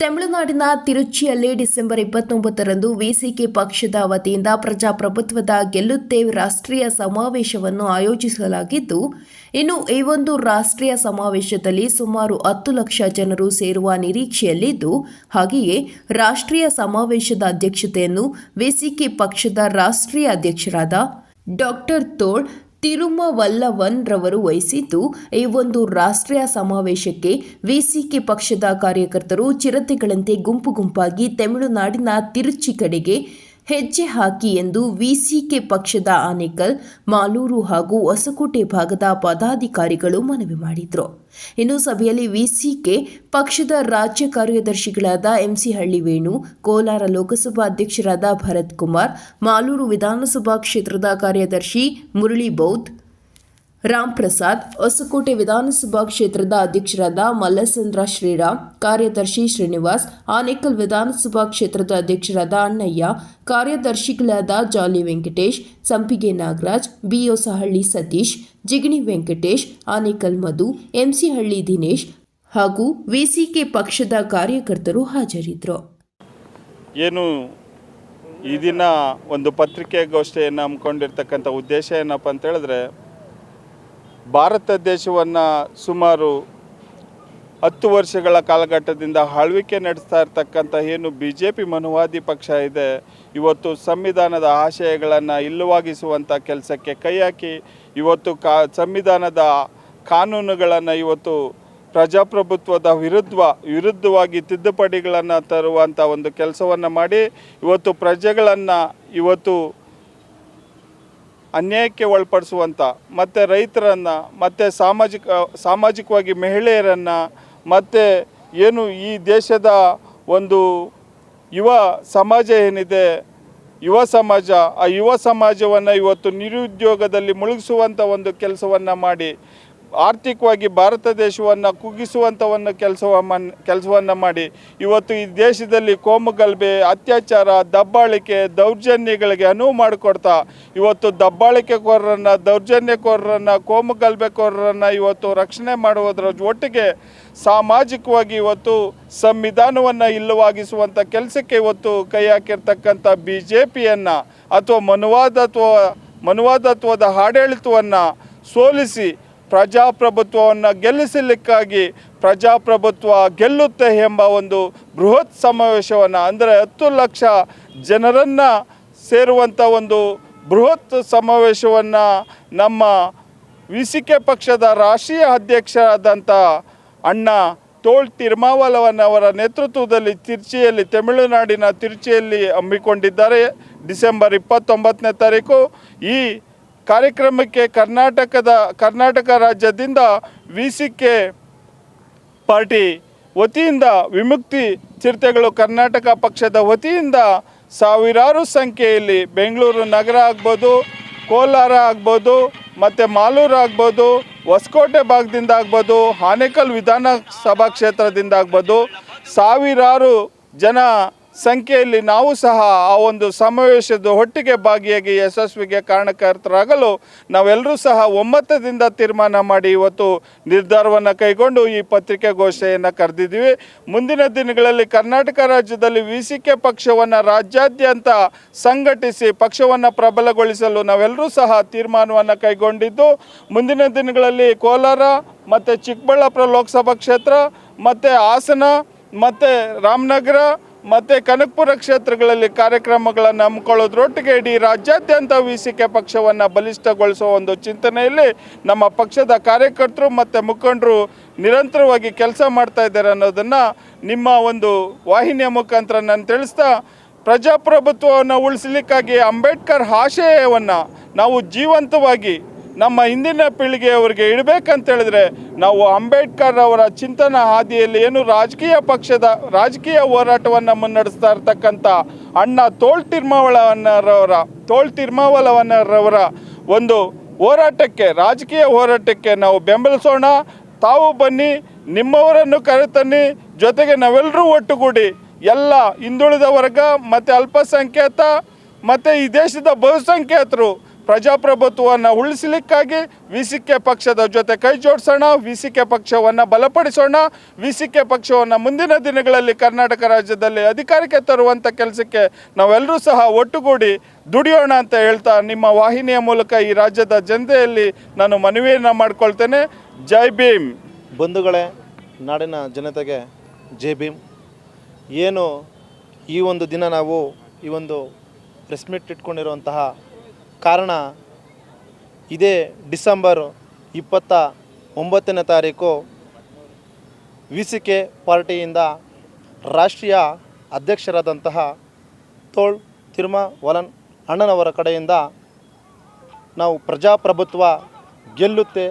ತಮಿಳುನಾಡಿನ ತಿರುಚಿಯಲ್ಲಿ December ಇಪ್ಪತ್ತೊಂಬತ್ತರಂದು VCK ಪಕ್ಷದ ವತಿಯಿಂದ ಪ್ರಜಾಪ್ರಭುತ್ವದ ಗೆಲ್ಲುತ್ತೇವೆ ರಾಷ್ಟ್ರೀಯ ಸಮಾವೇಶವನ್ನು ಆಯೋಜಿಸಲಾಗಿದ್ದು, ಇನ್ನು ಈ ಒಂದು ರಾಷ್ಟ್ರೀಯ ಸಮಾವೇಶದಲ್ಲಿ ಸುಮಾರು ಹತ್ತು ಲಕ್ಷ ಜನರು ಸೇರುವ ನಿರೀಕ್ಷೆಯಲ್ಲಿದ್ದು, ಹಾಗೆಯೇ ರಾಷ್ಟ್ರೀಯ ಸಮಾವೇಶದ ಅಧ್ಯಕ್ಷತೆಯನ್ನು ವಿಸಿಕೆ ಪಕ್ಷದ ರಾಷ್ಟ್ರೀಯ ಅಧ್ಯಕ್ಷರಾದ ಡಾಕ್ಟರ್ ತೋಳ್ ತಿರುಮವಲ್ಲವನ್ ರವರು ವಹಿಸಿದ್ದು, ಈ ಒಂದು ರಾಷ್ಟ್ರೀಯ ಸಮಾವೇಶಕ್ಕೆ ವಿಸಿಕೆ ಪಕ್ಷದ ಕಾರ್ಯಕರ್ತರು ಚಿರತೆಗಳಂತೆ ಗುಂಪು ಗುಂಪಾಗಿ ತಮಿಳುನಾಡಿನ ತಿರುಚಿ ಕಡೆಗೆ ಹೆಜ್ಜೆ ಹಾಕಿ ಎಂದು ವಿಸಿಕೆ ಪಕ್ಷದ ಆನೇಕಲ್ ಮಾಲೂರು ಹಾಗೂ ಹೊಸಕೋಟೆ ಭಾಗದ ಪದಾಧಿಕಾರಿಗಳು ಮನವಿ ಮಾಡಿದರು. ಇನ್ನು ಸಭೆಯಲ್ಲಿ ವಿಸಿಕೆ ಪಕ್ಷದ ರಾಜ್ಯ ಕಾರ್ಯದರ್ಶಿಗಳಾದ ಎಂಸಿ ಹಳ್ಳಿ ವೇಣು, ಕೋಲಾರ ಲೋಕಸಭಾ ಅಧ್ಯಕ್ಷರಾದ ಭರತ್ ಕುಮಾರ್, ಮಾಲೂರು ವಿಧಾನಸಭಾ ಕ್ಷೇತ್ರದ ಕಾರ್ಯದರ್ಶಿ ಮುರಳಿ ಬೌದ್ ರಾಮ್ ಪ್ರಸಾದ್, ಹೊಸಕೋಟೆ ವಿಧಾನಸಭಾ ಕ್ಷೇತ್ರದ ಅಧ್ಯಕ್ಷರಾದ ಮಲ್ಲಸಂದ್ರ ಶ್ರೀರಾಮ್, ಕಾರ್ಯದರ್ಶಿ ಶ್ರೀನಿವಾಸ್, ಆನೇಕಲ್ ವಿಧಾನಸಭಾ ಕ್ಷೇತ್ರದ ಅಧ್ಯಕ್ಷರಾದ ಅಣ್ಣಯ್ಯ, ಕಾರ್ಯದರ್ಶಿಗಳಾದ ಜಾಲಿ ವೆಂಕಟೇಶ್, ಸಂಪಿಗೆ ನಾಗರಾಜ್ ಬಿಯೋಸಹಳ್ಳಿ ಸತೀಶ್, ಜಿಗಣಿ ವೆಂಕಟೇಶ್, ಆನೇಕಲ್ ಮಧು, ಎಂಸಿಹಳ್ಳಿ ದಿನೇಶ್ ಹಾಗೂ ವಿಸಿಕೆ ಪಕ್ಷದ ಕಾರ್ಯಕರ್ತರು ಹಾಜರಿದ್ದರು. ಏನು ಈ ದಿನ ಒಂದು ಪತ್ರಿಕೆಗೋಷ್ಠಿಯನ್ನು ಹಮ್ಮಿಕೊಂಡಿರ್ತಕ್ಕಂಥ ಉದ್ದೇಶ ಏನಪ್ಪ ಅಂತ ಹೇಳಿದ್ರೆ ಭಾರತ ದೇಶವನ್ನು ಸುಮಾರು ಹತ್ತು ವರ್ಷಗಳ ಕಾಲಘಟ್ಟದಿಂದ ಆಳ್ವಿಕೆ ನಡೆಸ್ತಾ ಇರ್ತಕ್ಕಂಥ ಏನು ಬಿ ಜೆ ಪಿ ಮನುವಾದಿ ಪಕ್ಷ ಇದೆ, ಇವತ್ತು ಸಂವಿಧಾನದ ಆಶಯಗಳನ್ನು ಇಲ್ಲವಾಗಿಸುವಂಥ ಕೆಲಸಕ್ಕೆ ಕೈ ಹಾಕಿ, ಇವತ್ತು ಕಾ, ಸಂವಿಧಾನದ ಕಾನೂನುಗಳನ್ನು ಇವತ್ತು ಪ್ರಜಾಪ್ರಭುತ್ವದ ವಿರುದ್ಧ, ವಿರುದ್ಧವಾಗಿ ತಿದ್ದುಪಡಿಗಳನ್ನು ತರುವಂಥ ಒಂದು ಕೆಲಸವನ್ನು ಮಾಡಿ, ಇವತ್ತು ಪ್ರಜೆಗಳನ್ನು ಇವತ್ತು ಅನ್ಯಾಯಕ್ಕೆ ಒಳಪಡಿಸುವಂಥ ಮತ್ತು ರೈತರನ್ನು, ಮತ್ತು ಸಾಮಾಜಿಕ, ಸಾಮಾಜಿಕವಾಗಿ ಮಹಿಳೆಯರನ್ನು, ಮತ್ತು ಏನು ಈ ದೇಶದ ಒಂದು ಯುವ ಸಮಾಜ ಏನಿದೆ, ಯುವ ಸಮಾಜ, ಆ ಯುವ ಸಮಾಜವನ್ನು ಇವತ್ತು ನಿರುದ್ಯೋಗದಲ್ಲಿ ಮುಳುಗಿಸುವಂಥ ಒಂದು ಕೆಲಸವನ್ನು ಮಾಡಿ ಆರ್ಥಿಕವಾಗಿ ಭಾರತ ದೇಶವನ್ನು ಕುಗ್ಗಿಸುವಂಥವನ್ನು ಒಂದು ಕೆಲಸವ ಮನ್, ಕೆಲಸವನ್ನು ಮಾಡಿ, ಇವತ್ತು ಈ ದೇಶದಲ್ಲಿ ಕೋಮುಗಲಭೆ ಅತ್ಯಾಚಾರ, ದಬ್ಬಾಳಿಕೆ, ದೌರ್ಜನ್ಯಗಳಿಗೆ ಅನುವು ಮಾಡಿಕೊಡ್ತಾ, ಇವತ್ತು ದಬ್ಬಾಳಿಕೆಕೋರರನ್ನು, ದೌರ್ಜನ್ಯಕೋರರನ್ನು ಕೋಮುಗಲಭೆಕೋರರನ್ನು ಇವತ್ತು ರಕ್ಷಣೆ ಮಾಡುವುದರ ಒಟ್ಟಿಗೆ ಸಾಮಾಜಿಕವಾಗಿ ಇವತ್ತು ಸಂವಿಧಾನವನ್ನು ಇಲ್ಲವಾಗಿಸುವಂಥ ಕೆಲಸಕ್ಕೆ ಇವತ್ತು ಕೈ ಹಾಕಿರ್ತಕ್ಕಂಥ ಬಿ ಜೆ ಪಿಯನ್ನು ಅಥವಾ ಮನುವಾದತ್ವ, ಮನುವಾದತ್ವದ ಆಡಳಿತವನ್ನು ಸೋಲಿಸಿ ಪ್ರಜಾಪ್ರಭುತ್ವವನ್ನು ಗೆಲ್ಲಿಸಲಿಕ್ಕಾಗಿ ಪ್ರಜಾಪ್ರಭುತ್ವ ಗೆಲ್ಲುತ್ತೆ ಎಂಬ ಒಂದು ಬೃಹತ್ ಸಮಾವೇಶವನ್ನು, ಅಂದರೆ ಹತ್ತು ಲಕ್ಷ ಜನರನ್ನು ಸೇರುವಂಥ ಒಂದು ಬೃಹತ್ ಸಮಾವೇಶವನ್ನು ನಮ್ಮ ವಿಸಿಕೆ ಪಕ್ಷದ ರಾಷ್ಟ್ರೀಯ ಅಧ್ಯಕ್ಷರಾದಂಥ ಅಣ್ಣ ತೋಳ್ ತಿರ್ಮಾವಲವನವರ ನೇತೃತ್ವದಲ್ಲಿ ತಿರುಚಿಯಲ್ಲಿ, ತಮಿಳುನಾಡಿನ ತಿರುಚಿಯಲ್ಲಿ ಹಮ್ಮಿಕೊಂಡಿದ್ದಾರೆ. ಡಿಸೆಂಬರ್ ಇಪ್ಪತ್ತೊಂಬತ್ತನೇ ತಾರೀಕು ಈ ಕಾರ್ಯಕ್ರಮಕ್ಕೆ ಕರ್ನಾಟಕದ, ಕರ್ನಾಟಕ ರಾಜ್ಯದಿಂದ ವಿ ಸಿ ಕೆ ಪಾರ್ಟಿ ವತಿಯಿಂದ ವಿಮುಕ್ತಿ ಚಿರತೆಗಳು ಕರ್ನಾಟಕ ಪಕ್ಷದ ವತಿಯಿಂದ ಸಾವಿರಾರು ಸಂಖ್ಯೆಯಲ್ಲಿ ಬೆಂಗಳೂರು ನಗರ ಆಗ್ಬೋದು, ಕೋಲಾರ ಆಗ್ಬೋದು, ಮತ್ತು ಮಾಲೂರು ಆಗ್ಬೋದು, ಹೊಸಕೋಟೆ ಭಾಗದಿಂದ ಆಗ್ಬೋದು ಆನೇಕಲ್ ವಿಧಾನಸಭಾ ಕ್ಷೇತ್ರದಿಂದ ಆಗ್ಬೋದು, ಸಾವಿರಾರು ಜನ ಸಂಖ್ಯೆಯಲ್ಲಿ ನಾವು ಸಹ ಆ ಒಂದು ಸಮಾವೇಶದ ಒಟ್ಟಿಗೆ ಭಾಗಿಯಾಗಿ ಯಶಸ್ವಿಗೆ ಕಾರಣಕರ್ತರಾಗಲು ನಾವೆಲ್ಲರೂ ಸಹ ಒಮ್ಮತದಿಂದ ತೀರ್ಮಾನ ಮಾಡಿ ಇವತ್ತು ನಿರ್ಧಾರವನ್ನು ಕೈಗೊಂಡು ಈ ಪತ್ರಿಕಾಗೋಷ್ಠಿಯನ್ನು ಕರೆದಿದ್ದೀವಿ. ಮುಂದಿನ ದಿನಗಳಲ್ಲಿ ಕರ್ನಾಟಕ ರಾಜ್ಯದಲ್ಲಿ ವಿ ಸಿ ಕೆ ಪಕ್ಷವನ್ನು ರಾಜ್ಯಾದ್ಯಂತ ಸಂಘಟಿಸಿ ಪಕ್ಷವನ್ನು ಪ್ರಬಲಗೊಳಿಸಲು ನಾವೆಲ್ಲರೂ ಸಹ ತೀರ್ಮಾನವನ್ನು ಕೈಗೊಂಡಿದ್ದು. ಮುಂದಿನ ದಿನಗಳಲ್ಲಿ ಕೋಲಾರ ಮತ್ತು ಚಿಕ್ಕಬಳ್ಳಾಪುರ ಲೋಕಸಭಾ ಕ್ಷೇತ್ರ ಮತ್ತು ಹಾಸನ ಮತ್ತು ರಾಮನಗರ ಮತ್ತು ಕನಕಪುರ ಕ್ಷೇತ್ರಗಳಲ್ಲಿ ಕಾರ್ಯಕ್ರಮಗಳನ್ನು ಹಮ್ಮಿಕೊಳ್ಳೋದ್ರೊಟ್ಟಿಗೆ ಇಡೀ ರಾಜ್ಯಾದ್ಯಂತ ಕೆ ಪಕ್ಷವನ್ನು ಬಲಿಷ್ಠಗೊಳಿಸುವ ಒಂದು ಚಿಂತನೆಯಲ್ಲಿ ನಮ್ಮ ಪಕ್ಷದ ಕಾರ್ಯಕರ್ತರು ಮತ್ತು ಮುಖಂಡರು ನಿರಂತರವಾಗಿ ಕೆಲಸ ಮಾಡ್ತಾ ಇದ್ದಾರೆ ಅನ್ನೋದನ್ನು ನಿಮ್ಮ ಒಂದು ವಾಹಿನಿಯ ಮುಖಾಂತರ ನಾನು ತಿಳಿಸ್ತಾ, ಪ್ರಜಾಪ್ರಭುತ್ವವನ್ನು ಉಳಿಸಲಿಕ್ಕಾಗಿ ಅಂಬೇಡ್ಕರ್ ಆಶಯವನ್ನು ನಾವು ಜೀವಂತವಾಗಿ ನಮ್ಮ ಹಿಂದಿನ ಪೀಳಿಗೆಯವರಿಗೆ ಇಡಬೇಕಂತ ಹೇಳಿದ್ರೆ ನಾವು ಅಂಬೇಡ್ಕರ್ ಅವರ ಚಿಂತನ ಹಾದಿಯಲ್ಲಿ ಏನು ರಾಜಕೀಯ ಪಕ್ಷದ ರಾಜಕೀಯ ಹೋರಾಟವನ್ನು ಮುನ್ನಡೆಸ್ತಾ ಇರ್ತಕ್ಕಂಥ ಅಣ್ಣ ತೋಳ್ ತಿರ್ಮಾವಳವನ್ನರವರ ತೋಳ್ ತಿರ್ಮಾವಲವನ್ನರವರ ಒಂದು ಹೋರಾಟಕ್ಕೆ, ರಾಜಕೀಯ ಹೋರಾಟಕ್ಕೆ ನಾವು ಬೆಂಬಲಿಸೋಣ. ತಾವು ಬನ್ನಿ, ನಿಮ್ಮವರನ್ನು ಕರೆತನ್ನಿ. ಜೊತೆಗೆ ನಾವೆಲ್ಲರೂ ಒಟ್ಟುಗೂಡಿ ಎಲ್ಲ ಹಿಂದುಳಿದ ವರ್ಗ, ಮತ್ತು ಅಲ್ಪಸಂಖ್ಯಾತ, ಮತ್ತು ಈ ದೇಶದ ಬಹುಸಂಖ್ಯಾತರು ಪ್ರಜಾಪ್ರಭುತ್ವವನ್ನು ಉಳಿಸಲಿಕ್ಕಾಗಿ ಕೆ ಪಕ್ಷದ ಜೊತೆ ಕೈ ಜೋಡಿಸೋಣ ವಿ ಸಿ ಕೆ ಪಕ್ಷವನ್ನು ಬಲಪಡಿಸೋಣ ವಿ ಸಿ ಕೆ ಪಕ್ಷವನ್ನು ಮುಂದಿನ ದಿನಗಳಲ್ಲಿ ಕರ್ನಾಟಕ ರಾಜ್ಯದಲ್ಲಿ ಅಧಿಕಾರಕ್ಕೆ ತರುವಂಥ ಕೆಲಸಕ್ಕೆ ನಾವೆಲ್ಲರೂ ಸಹ ಒಟ್ಟುಗೂಡಿ ದುಡಿಯೋಣ ಅಂತ ಹೇಳ್ತಾ ನಿಮ್ಮ ವಾಹಿನಿಯ ಮೂಲಕ ಈ ರಾಜ್ಯದ ಜನತೆಯಲ್ಲಿ ನಾನು ಮನವಿಯನ್ನು ಮಾಡ್ಕೊಳ್ತೇನೆ. ಜೈ ಭೀಮ್. ಬಂಧುಗಳೇ, ನಾಡಿನ ಜನತೆಗೆ ಜೈ ಭೀಮ್. ಏನು ಈ ಒಂದು ದಿನ ನಾವು ಈ ಒಂದು ಪ್ರೆಸ್ ಮೀಟ್ ಇಟ್ಕೊಂಡಿರುವಂತಹ ಕಾರಣ ಇದೇ ಡಿಸೆಂಬರ್ ಇಪ್ಪತ್ತ ಒಂಬತ್ತನೇ ತಾರೀಕು ವಿ ಸಿ ಕೆ ಪಾರ್ಟಿಯಿಂದ ರಾಷ್ಟ್ರೀಯ ಅಧ್ಯಕ್ಷರಾದಂತಹ ತೋಳ್ ತಿರುಮ ವಲನ್ ಅಣ್ಣನವರ ಕಡೆಯಿಂದ ನಾವು ಪ್ರಜಾಪ್ರಭುತ್ವ ಗೆಲ್ಲುತ್ತೆ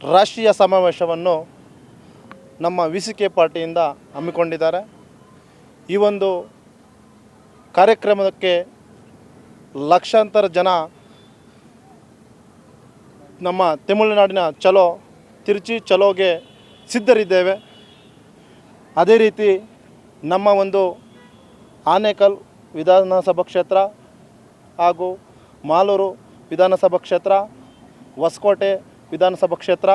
ರಾಷ್ಟ್ರೀಯ ಸಮಾವೇಶವನ್ನು ನಮ್ಮ ವಿ ಸಿ ಕೆ ಪಾರ್ಟಿಯಿಂದ ಹಮ್ಮಿಕೊಂಡಿದ್ದಾರೆ. ಈ ಒಂದು ಕಾರ್ಯಕ್ರಮಕ್ಕೆ ಲಕ್ಷಾಂತರ ಜನ ನಮ್ಮ ತಮಿಳುನಾಡಿನ ಚಲೋ, ತಿರುಚಿ ಚಲೋಗೆ ಸಿದ್ಧರಿದ್ದೇವೆ. ಅದೇ ರೀತಿ ನಮ್ಮ ಒಂದು ಆನೇಕಲ್ ವಿಧಾನಸಭಾ ಕ್ಷೇತ್ರ ಹಾಗೂ ಮಾಲೂರು ವಿಧಾನಸಭಾ ಕ್ಷೇತ್ರ, ಹೊಸಕೋಟೆ ವಿಧಾನಸಭಾ ಕ್ಷೇತ್ರ,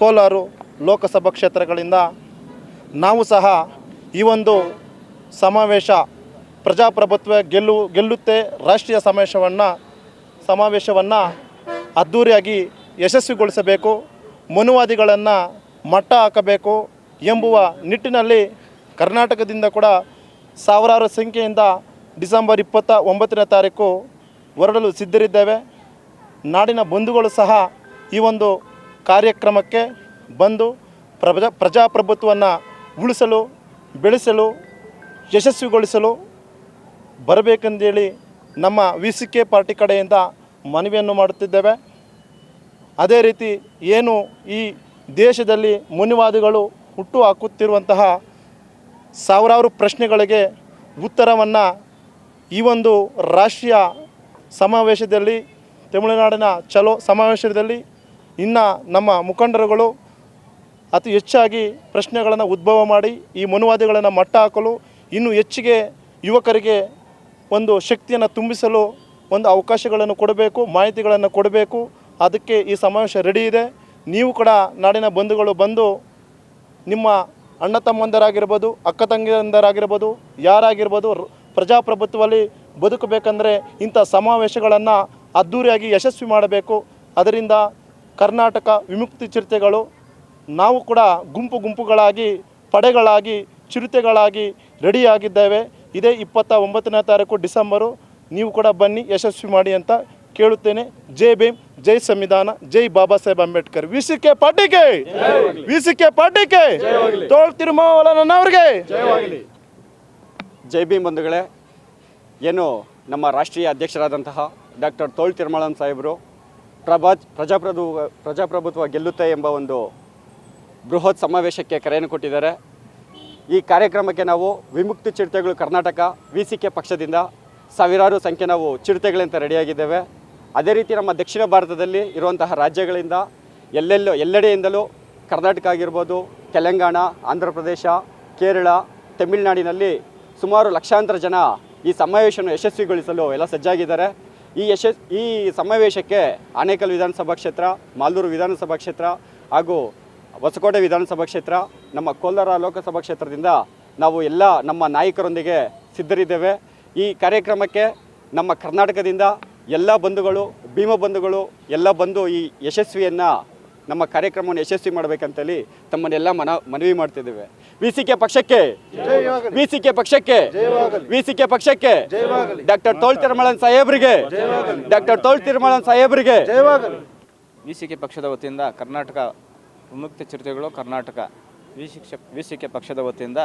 ಕೋಲಾರು ಲೋಕಸಭಾ ಕ್ಷೇತ್ರಗಳಿಂದ ನಾವು ಸಹ ಈ ಒಂದು ಸಮಾವೇಶ ಪ್ರಜಾಪ್ರಭುತ್ವ ಗೆಲ್ಲು, ಗೆಲ್ಲುತ್ತೆ ರಾಷ್ಟ್ರೀಯ ಸಮಾವೇಶವನ್ನು ಸಮಾವೇಶವನ್ನು ಅದ್ಧೂರಿಯಾಗಿ ಯಶಸ್ವಿಗೊಳಿಸಬೇಕು, ಮನುವಾದಿಗಳನ್ನು ಮಟ್ಟ ಹಾಕಬೇಕು ಎಂಬುವ ನಿಟ್ಟಿನಲ್ಲಿ ಕರ್ನಾಟಕದಿಂದ ಕೂಡ ಸಾವಿರಾರು ಸಂಖ್ಯೆಯಿಂದ ಡಿಸೆಂಬರ್ ಇಪ್ಪತ್ತ ಒಂಬತ್ತನೇ ತಾರೀಕು ಹೊರಡಲು ಸಿದ್ಧರಿದ್ದೇವೆ. ನಾಡಿನ ಬಂಧುಗಳು ಸಹ ಈ ಒಂದು ಕಾರ್ಯಕ್ರಮಕ್ಕೆ ಬಂದು ಪ್ರಜಾ, ಪ್ರಜಾಪ್ರಭುತ್ವವನ್ನು ಉಳಿಸಲು, ಬೆಳೆಸಲು, ಯಶಸ್ವಿಗೊಳಿಸಲು ಬರಬೇಕೆಂದೇಳಿ ನಮ್ಮ ವಿ ಸಿ ಕೆ ಪಾರ್ಟಿ ಕಡೆಯಿಂದ ಮನವಿಯನ್ನು ಮಾಡುತ್ತಿದ್ದೇವೆ. ಅದೇ ರೀತಿ ಏನು ಈ ದೇಶದಲ್ಲಿ ಮುನಿವಾದಿಗಳು ಹುಟ್ಟು ಹಾಕುತ್ತಿರುವಂತಹ ಸಾವಿರಾರು ಪ್ರಶ್ನೆಗಳಿಗೆ ಉತ್ತರವನ್ನು ಈ ಒಂದು ರಾಷ್ಟ್ರೀಯ ಸಮಾವೇಶದಲ್ಲಿ, ತಮಿಳುನಾಡಿನ ಚಲೋ ಸಮಾವೇಶದಲ್ಲಿ ಇನ್ನು ನಮ್ಮ ಮುಖಂಡರುಗಳು ಅತಿ ಹೆಚ್ಚಾಗಿ ಪ್ರಶ್ನೆಗಳನ್ನು ಉದ್ಭವ ಮಾಡಿ ಈ ಮನುವಾದಿಗಳನ್ನು ಮಟ್ಟ ಹಾಕಲು ಇನ್ನೂ ಹೆಚ್ಚಿಗೆ ಯುವಕರಿಗೆ ಒಂದು ಶಕ್ತಿಯನ್ನು ತುಂಬಿಸಲು ಒಂದು ಅವಕಾಶಗಳನ್ನು ಕೊಡಬೇಕು, ಮಾಹಿತಿಗಳನ್ನು ಕೊಡಬೇಕು. ಅದಕ್ಕೆ ಈ ಸಮಾವೇಶ ರೆಡಿ ಇದೆ. ನೀವು ಕೂಡ ನಾಡಿನ ಬಂಧುಗಳು ಬಂದು ನಿಮ್ಮ ಅಣ್ಣ ತಮ್ಮಂದರಾಗಿರ್ಬೋದು, ಅಕ್ಕ ತಂಗಿಯಂದರಾಗಿರ್ಬೋದು, ಯಾರಾಗಿರ್ಬೋದು ಪ್ರಜಾಪ್ರಭುತ್ವದಲ್ಲಿ ಬದುಕಬೇಕಂದ್ರೆ ಇಂಥ ಸಮಾವೇಶಗಳನ್ನು ಅದ್ಧೂರಿಯಾಗಿ ಯಶಸ್ವಿ ಮಾಡಬೇಕು. ಅದರಿಂದ ಕರ್ನಾಟಕ ವಿಮುಕ್ತಿ ಚಿರತೆಗಳು, ನಾವು ಕೂಡ ಗುಂಪು ಗುಂಪುಗಳಾಗಿ, ಪಡೆಗಳಾಗಿ, ಚಿರತೆಗಳಾಗಿ ರೆಡಿಯಾಗಿದ್ದೇವೆ ಇದೇ ಇಪ್ಪತ್ತ ಒಂಬತ್ತನೇ ತಾರೀಕು ಡಿಸೆಂಬರು, ನೀವು ಕೂಡ ಬನ್ನಿ, ಯಶಸ್ವಿ ಮಾಡಿ ಅಂತ ಕೇಳುತ್ತೇನೆ. ಜೈ ಭೀಮ್, ಜೈ ಸಂವಿಧಾನ, ಜೈ Baba Saheb Ambedkar. V C K ಪಾರ್ಟಿಗೆ! ವಿ ಸಿ ಕೆ ಪಾರ್ಟಿಗೆ! ತೋಳ್ ತಿರುಮಾವಲನವ್ರಿಗೆ ಜೈ ಭೀಮ್ ಬಂಧುಗಳೇ, ಏನು ನಮ್ಮ ರಾಷ್ಟ್ರೀಯ ಅಧ್ಯಕ್ಷರಾದಂತಹ ಡಾಕ್ಟರ್ ತೋಳ್ ತಿರುಮಳನ್ ಸಾಹೇಬರು ಪ್ರಭಾ ಪ್ರಜಾಪ್ರಭು ಪ್ರಜಾಪ್ರಭುತ್ವ ಗೆಲ್ಲುತ್ತೆ ಎಂಬ ಒಂದು ಬೃಹತ್ ಸಮಾವೇಶಕ್ಕೆ ಕರೆಯನ್ನು ಕೊಟ್ಟಿದ್ದಾರೆ. ಈ ಕಾರ್ಯಕ್ರಮಕ್ಕೆ ನಾವು ವಿಮುಕ್ತಿ ಚಿರತೆಗಳು ಕರ್ನಾಟಕ ವಿ ಸಿ ಕೆ ಪಕ್ಷದಿಂದ ಸಾವಿರಾರು ಸಂಖ್ಯೆ ನಾವು ಚಿರತೆಗಳಂತ ರೆಡಿಯಾಗಿದ್ದೇವೆ. ಅದೇ ರೀತಿ ನಮ್ಮ ದಕ್ಷಿಣ ಭಾರತದಲ್ಲಿ ಇರುವಂತಹ ರಾಜ್ಯಗಳಿಂದ ಎಲ್ಲೆಲ್ಲೋ, ಎಲ್ಲೆಡೆಯಿಂದಲೂ ಕರ್ನಾಟಕ ಆಗಿರ್ಬೋದು, ತೆಲಂಗಾಣ ಆಂಧ್ರ ಪ್ರದೇಶ ಕೇರಳ, ತಮಿಳುನಾಡಿನಲ್ಲಿ ಸುಮಾರು ಲಕ್ಷಾಂತರ ಜನ ಈ ಸಮಾವೇಶವನ್ನು ಯಶಸ್ವಿಗೊಳಿಸಲು ಎಲ್ಲ ಸಜ್ಜಾಗಿದ್ದಾರೆ. ಈ ಯಶಸ್ ಈ ಸಮಾವೇಶಕ್ಕೆ ಆನೇಕಲ್ ವಿಧಾನಸಭಾ ಕ್ಷೇತ್ರ, ಮಾಲೂರು ವಿಧಾನಸಭಾ ಕ್ಷೇತ್ರ ಹಾಗೂ ಹೊಸಕೋಟೆ ವಿಧಾನಸಭಾ ಕ್ಷೇತ್ರ ನಮ್ಮ ಕೋಲಾರ ಲೋಕಸಭಾ ಕ್ಷೇತ್ರದಿಂದ ನಾವು ಎಲ್ಲ ನಮ್ಮ ನಾಯಕರೊಂದಿಗೆ ಸಿದ್ಧರಿದ್ದೇವೆ. ಈ ಕಾರ್ಯಕ್ರಮಕ್ಕೆ ನಮ್ಮ ಕರ್ನಾಟಕದಿಂದ ಎಲ್ಲ ಬಂಧುಗಳು ಭೀಮ ಬಂಧುಗಳು ಎಲ್ಲ ಬಂದು ಈ ಯಶಸ್ವಿಯನ್ನು ನಮ್ಮ ಕಾರ್ಯಕ್ರಮವನ್ನು ಯಶಸ್ವಿ ಮಾಡಬೇಕಂತೇಳಿ ತಮ್ಮನ್ನೆಲ್ಲ ಮನ ಮನವಿ ಮಾಡ್ತಿದ್ದೇವೆ. ವಿ ಸಿ ಕೆ ಪಕ್ಷಕ್ಕೆ ವಿಸಿಕೆ ಸಿ ಕೆ ಪಕ್ಷಕ್ಕೆ ವಿ ಸಿ ಕೆ ಪಕ್ಷಕ್ಕೆ ಡಾಕ್ಟರ್ ತೋಳ್ ತಿರುಮಳನ್ ಸಾಹೇಬ್ರಿಗೆ ಡಾಕ್ಟರ್ ತೋಳ್ ತಿರುಮಳನ್ ಸಾಹೇಬ್ರಿಗೆ ವಿಸಿಕೆ ಸಿ ಕೆ ಪಕ್ಷದ ವತಿಯಿಂದ ಕರ್ನಾಟಕ ವಿಮುಕ್ತ ಚಿರತೆಗಳು Karnataka. V C V C K ಪಕ್ಷದ ವತಿಯಿಂದ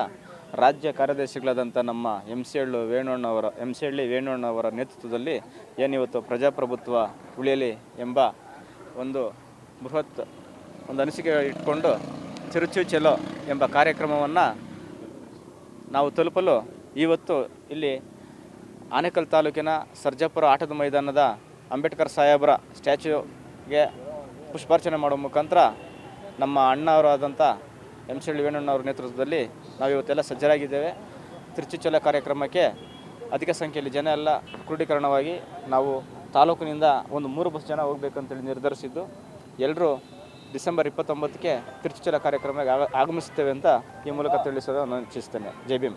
ರಾಜ್ಯ ಕಾರ್ಯದರ್ಶಿಗಳಾದಂಥ ನಮ್ಮ ಎಂ ಸಿ ಹಳ್ಳು ವೇಣುಣ್ಣವರ ಎಂ ಸಿ ಹಳ್ಳಿ ವೇಣುಣ್ಣವರ ನೇತೃತ್ವದಲ್ಲಿ ಏನಿವತ್ತು ಪ್ರಜಾಪ್ರಭುತ್ವ ಉಳಿಯಲಿ ಎಂಬ ಒಂದು ಬೃಹತ್ ಒಂದು ಅನಿಸಿಕೆ ಇಟ್ಕೊಂಡು ಚಿರುಚು ಚೆಲೋ ಎಂಬ ಕಾರ್ಯಕ್ರಮವನ್ನು ನಾವು ತಲುಪಲು ಇವತ್ತು ಇಲ್ಲಿ ಆನೇಕಲ್ ತಾಲೂಕಿನ ಸರ್ಜಾಪುರ ಆಟದ ಮೈದಾನದ ಅಂಬೇಡ್ಕರ್ ಸಾಹೇಬರ ಸ್ಟ್ಯಾಚ್ಯೂಗೆ ಪುಷ್ಪಾರ್ಚನೆ ಮಾಡುವ ಮುಖಾಂತರ ನಮ್ಮ ಅಣ್ಣವರಾದಂಥ ಎಂ ಸಿ ಅವರ ನೇತೃತ್ವದಲ್ಲಿ ನಾವು ಇವತ್ತೆಲ್ಲ ಸಜ್ಜರಾಗಿದ್ದೇವೆ. ತಿರುಚಿಚಲ ಕಾರ್ಯಕ್ರಮಕ್ಕೆ ಅಧಿಕ ಸಂಖ್ಯೆಯಲ್ಲಿ ಜನ ಎಲ್ಲ ಕ್ರೋಢೀಕರಣವಾಗಿ ನಾವು ತಾಲೂಕಿನಿಂದ ಒಂದು ಮೂರು ಬಸ್ ಜನ ಹೋಗಬೇಕಂತೇಳಿ ನಿರ್ಧರಿಸಿದ್ದು. ಎಲ್ಲರೂ ಡಿಸೆಂಬರ್ ಇಪ್ಪತ್ತೊಂಬತ್ತಕ್ಕೆ ತಿರುಚಲ ಕಾರ್ಯಕ್ರಮಕ್ಕೆ ಆಗ- ಆಗಮಿಸುತ್ತೇವೆ ಅಂತ ಈ ಮೂಲಕ ತಿಳಿಸಲು ನಾನು ಇಚ್ಛಿಸ್ತೇನೆ. ಜೈ ಭೀಮ್.